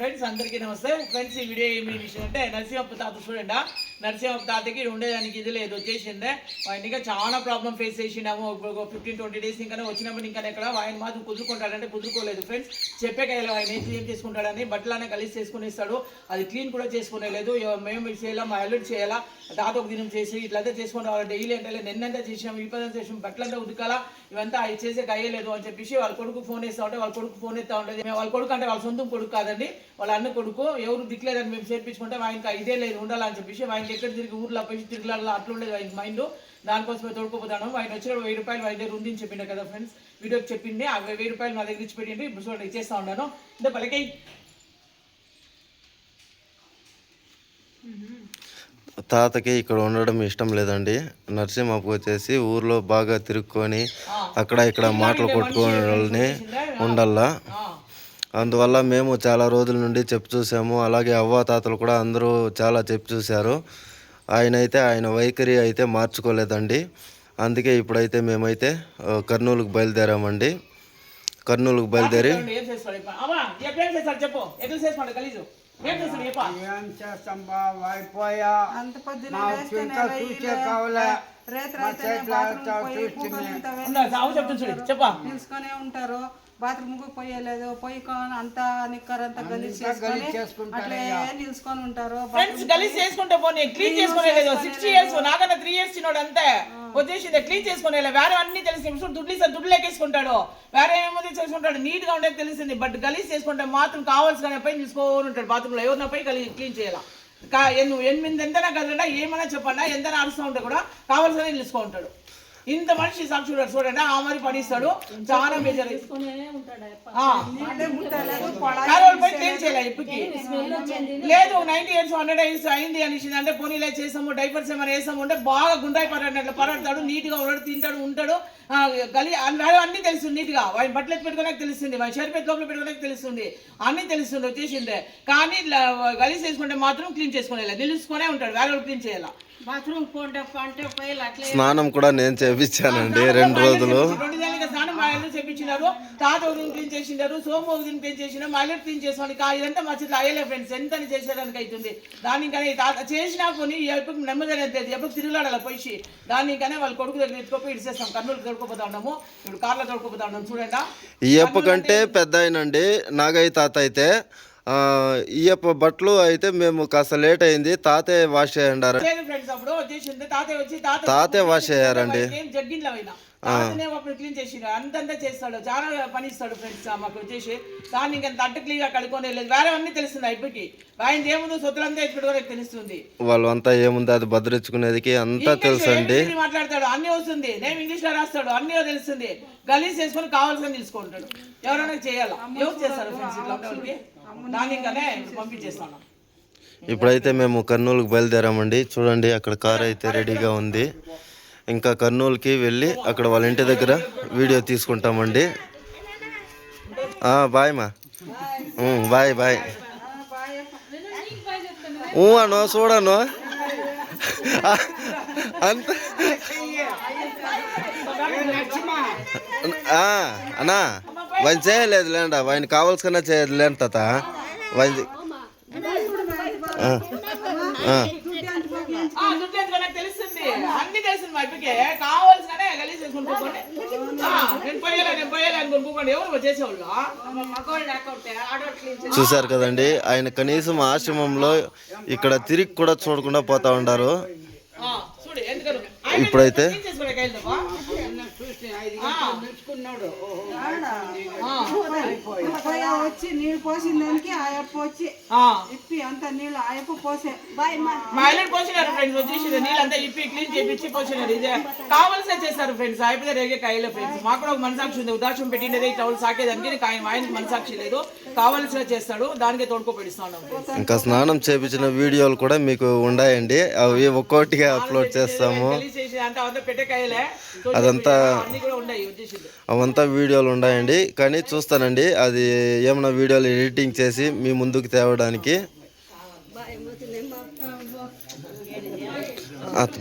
Friends అందరికీ నమస్తే. Friends ఈ వీడియో ఏమి విషయం అంటే నరసింహప్ప తాత చూడండి? నరసింహప్ప తాతకి ఉండేదానికి ఇది లేదు వచ్చేసిందే ఆయన ఇంకా చాలా ప్రాబ్లం ఫేస్ చేసినాము ఒక ఫిఫ్టీన్ ట్వంటీ డేస్ ఇంకా వచ్చినప్పుడు ఇంకా ఎక్కడ ఆయన మాత్రం కుదురుకుంటాడంటే కుదురుకోలేదు. ఫ్రెండ్స్ చెప్పే కదా ఆయన ఏం క్లీన్ చేసుకుంటాడని బట్టలనే కలిసి చేసుకుని ఇస్తాడు అది క్లీన్ కూడా చేసుకునే లేదు. మేము చేయాలా? మా అల్లుడు చేయాలా? తాత ఒక దినం చేసి ఇట్లంతా చేసుకుని రావాలి డైలీ అంటే నిన్నంతా చేసినాం ఈ పదంతా చేసినాం బట్టలంతా ఉదకాలా ఇవంతా అవి చేసే అయ్యలేదు అని చెప్పేసి వాళ్ళ కొడుకు ఫోన్ చేస్తా ఉంటే వాళ్ళ కొడుకు ఫోన్ ఎత్తా ఉంటుంది మేము వాళ్ళ కొడుకు అంటే వాళ్ళ సొంతం కొడుకు కాదండి. వాళ్ళ అన్న కొడుకు ఎవరు దిక్కులేదని మేము చేర్పించుకుంటే ఆయనకి ఇదే లేదు ఉండాలని చెప్పేసి ఆయనకి ఎక్కడ తిరిగి ఊర్లో పోయి తిరుగులాడలా అట్లుండేది ఆయన మైండ్ దానికోసమే తోడుకోపోతాను. ఆయన వచ్చిన వెయ్యి రూపాయలు ఆయన దగ్గర ఉందని చెప్పిండే కదా ఫ్రెండ్స్ వీడియోకి చెప్పింది ఆ వెయ్యి రూపాయలు నా దగ్గర ఇచ్చి పెట్టింది ఇప్పుడు చూడండి ఇచ్చేస్తా ఉన్నాను. ఇంత పలకై. తాతకి ఇక్కడ ఉండడం ఇష్టం లేదండి. నరసింహకు వచ్చేసి ఊర్లో బాగా తిరుక్కొని అక్కడ ఇక్కడ మాటలు కొట్టుకునే వాళ్ళని ఉండల్లా అందువల్ల మేము చాలా రోజుల నుండి చెప్పు చూసాము. అలాగే అవ్వ తాతలు కూడా అందరూ చాలా చెప్పు చూశారు. ఆయన అయితే ఆయన వైఖరి అయితే మార్చుకోలేదండి. అందుకే ఇప్పుడైతే మేమైతే కర్నూలుకు బయలుదేరామండి. కర్నూలుకు బయలుదేరి ఏం చేస్తాం బాబు? అయిపోయా. అంత పొద్దున నిలుచుకొనే ఉంటారు. బాత్రూమ్కు పోయలేదు. పోయి కొని అంతా నిక్కర్ అంతా గలీజ్ చేసుకొని అట్లే నిలుచుకొని ఉంటారు. ఫ్రెండ్స్ గలీజ్ చేసుకుంటే పోనీ క్లీన్ చేసుకునే లేదు. సిక్స్టీ ఇయర్స్ నాకన్నా త్రీ ఇయర్స్ చిన్నోడు అంతే వచ్చేసింది క్లీన్ చేసుకునే వేరే అన్ని తెలిసి దుడ్లు ఇస్తే దుడ్లు ఎక్కేసుకుంటాడు వేరే ఏమో చేసుకుంటాడు నీట్గా ఉండేది తెలిసింది బట్ గలీజ్ చేసుకుంటే మాత్రం కావాల్సిన పై తీసుకొని ఉంటాడు. బాత్రూమ్లో ఎవరిన పై గలీజ్ క్లీన్ చేయాలా? కా ఎన్ని ఎనిమిది ఎంతనా కదలడా ఏమైనా చెప్పన్నా ఎంత అరుస్తూ ఉంటే కూడా కావాల్సిన నిలుచుకో ఉంటాడు ఇంత మనిషి సాక్షి చూడండి చూడండి ఆ మరి పడిస్తాడు. చాలా మేజర్ పోయి ఇప్పటికి. లేదు నైన్టీ ఇయర్స్ హండ్రెడ్ ఇయర్స్ అయింది అనేసి అంటే పోనీలే చేసాము డైపర్స్ ఏమైనా వేసాము అంటే బాగా గుండాయి పడేటట్లు పడతాడు నీట్గా ఉన్నాడు తింటాడు ఉంటాడు. గలి అన్ని అన్ని తెలుస్తుంది నీట్గా వాడి బట్టలు ఎత్తి పెట్టుకోలేక తెలుస్తుంది వాడి షర్ట్ లోపల పెట్టుకోలేక తెలుస్తుంది అన్ని తెలుస్తుంది వచ్చేసిందే. కానీ గలీజ్ చేసుకుంటే మాత్రం క్లీన్ చేసుకోలేదు నిలుచుకునే ఉంటాడు వేరే క్లీన్ చేయాలి. బాత్రూమ్ స్నానం కూడా నేను చేపించానండి రెండు రోజులు. స్నానం చెప్పించినారు తాత ఒక క్లీన్ చేసినారు సోము ఒక క్లీన్ చేసిన మా ఇల్లు క్లీన్ చేసుకోండి కా ఇదంతా మా చేతిలో అయ్యలే ఫ్రెండ్స్ ఎంత అని చేసేదానికి అవుతుంది దానికనే తాత చేసినా కొని ఎప్పుడు నెమ్మది అనేది ఎప్పుడు తిరుగులాడాలి పోయి దానికనే వాళ్ళ కొడుకు దగ్గర ఎత్తుకోపోయి ఇడిసేస్తాం కర్నూలు ఇప్పుడు కార్లో చూడండి. అప్ప కంటే పెద్ద ఆయనండి నాగయ్య తాత అయితే. ఆ, ఈ అప్ప బట్టలు అయితే మేము కాస్త లేట్ అయింది. తాతే వాష్ వచ్చేసింది తాతయ్య వచ్చి వాష్ చేయారండి. ఏం తాతనే అప్పుడు క్లీన్ చేసిన అంతంతా చేస్తాడు. చాలా పని ఇస్తాడు ఫ్రెండ్స్ మాకు వచ్చేసి దాన్ని ఇంకా తట్టు క్లీన్గా కడుక్కొని లేదు వేరే అన్ని తెలుస్తుంది ఇప్పటికి. ఆయన ఏముందో సొత్తులంతా ఎత్తుపెట్టుకోలేక తెలుస్తుంది. వాళ్ళు అంతా ఏముంది అది భద్రించుకునేదికి అంతా ఇంగ్లీష్ తెలుసు అండి ఏబిసిడి మాట్లాడతాడు? అన్ని వస్తుంది. నేను ఇంగ్లీష్లో రాస్తాడు. అన్ని తెలుస్తుంది. గలీజ్ చేసుకొని కావాల్సిన తీసుకుంటాడు ఎవరైనా చేయాలా? ఎవరు చేస్తారు ఫ్రెండ్స్ ఇట్లా ఉండే వాళ్ళకి దాని ఇంకానే పంపించేస్తాను. ఇప్పుడైతే మేము కర్నూలుకు బయలుదేరామండి. చూడండి అక్కడ కార్ అయితే రెడీగా ఉంది. ఇంకా కర్నూలుకి వెళ్ళి అక్కడ వాళ్ళ ఇంటి దగ్గర వీడియో తీసుకుంటామండి. బాయ్ మా. Bye bye. ఊ అను చూడను అంత అన్నా వాయిన్ చేయలేదు లేండా వాయిని కావాల్సిన చేయలేదు లేండి తాత. వాయిన్ ఆ, ఆ. ఆ, దుడ్డు ఎందుకో నాకు తెలుస్తుంది ఇప్పటికే కావాల్సిననే నేను పోయేలే నేను పోయేలే ఎవరు చేసేవాళ్ళు? చూశారు కదండి ఆయన కనీసం ఆశ్రమంలో ఇక్కడ తిరిగి కూడా చూడకుండా పోతా ఉండారు ఆ, చూడు ఎందుకని. ఇప్పుడైతే చేసుకోలే కైల్దమ్మా చూసి ఐదు నిలుచుకున్నాడు పోయి వచ్చి నీళ్ళు పోసిన దానికి ఆ అప్ప వచ్చి ఇప్పి అంత నీళ్ళు ఆ అప్ప పోసే. బాయ్ మా మా ఇల్లు పోసినారు ఫ్రెండ్స్ వచ్చేసి నీళ్ళంతా ఇప్పి క్లీన్ చేపించి పోసినారు ఇదే ఫ్రెండ్స్ అయిపోతే రేగే కాయలే ఫ్రెండ్స్ మాకు కూడా ఒక మనసాక్షి ఉంది. ఉదాహరణ పెట్టినది టౌల్ సాకేదానికి ఆయన ఆయనకి మనసాక్షి లేదు. కావాల్సిన చేస్తాడు. దానికే తోడుకో పెడుస్తున్నాం friends. ఇంకా స్నానం చేపించిన వీడియోలు కూడా మీకు ఉన్నాయండి అవి ఒక్కొక్కటిగా అప్లోడ్ చేస్తాము. గలీజ్ చేసి అంటే అవంతా పెట్టే కాయలే. అదంతా అవంతా వీడియోలు ఉన్నాయండి కానీ చూస్తానండి. అది ఏమైనా వీడియోలు ఎడిటింగ్ చేసి మీ ముందుకు తేవడానికి. అత-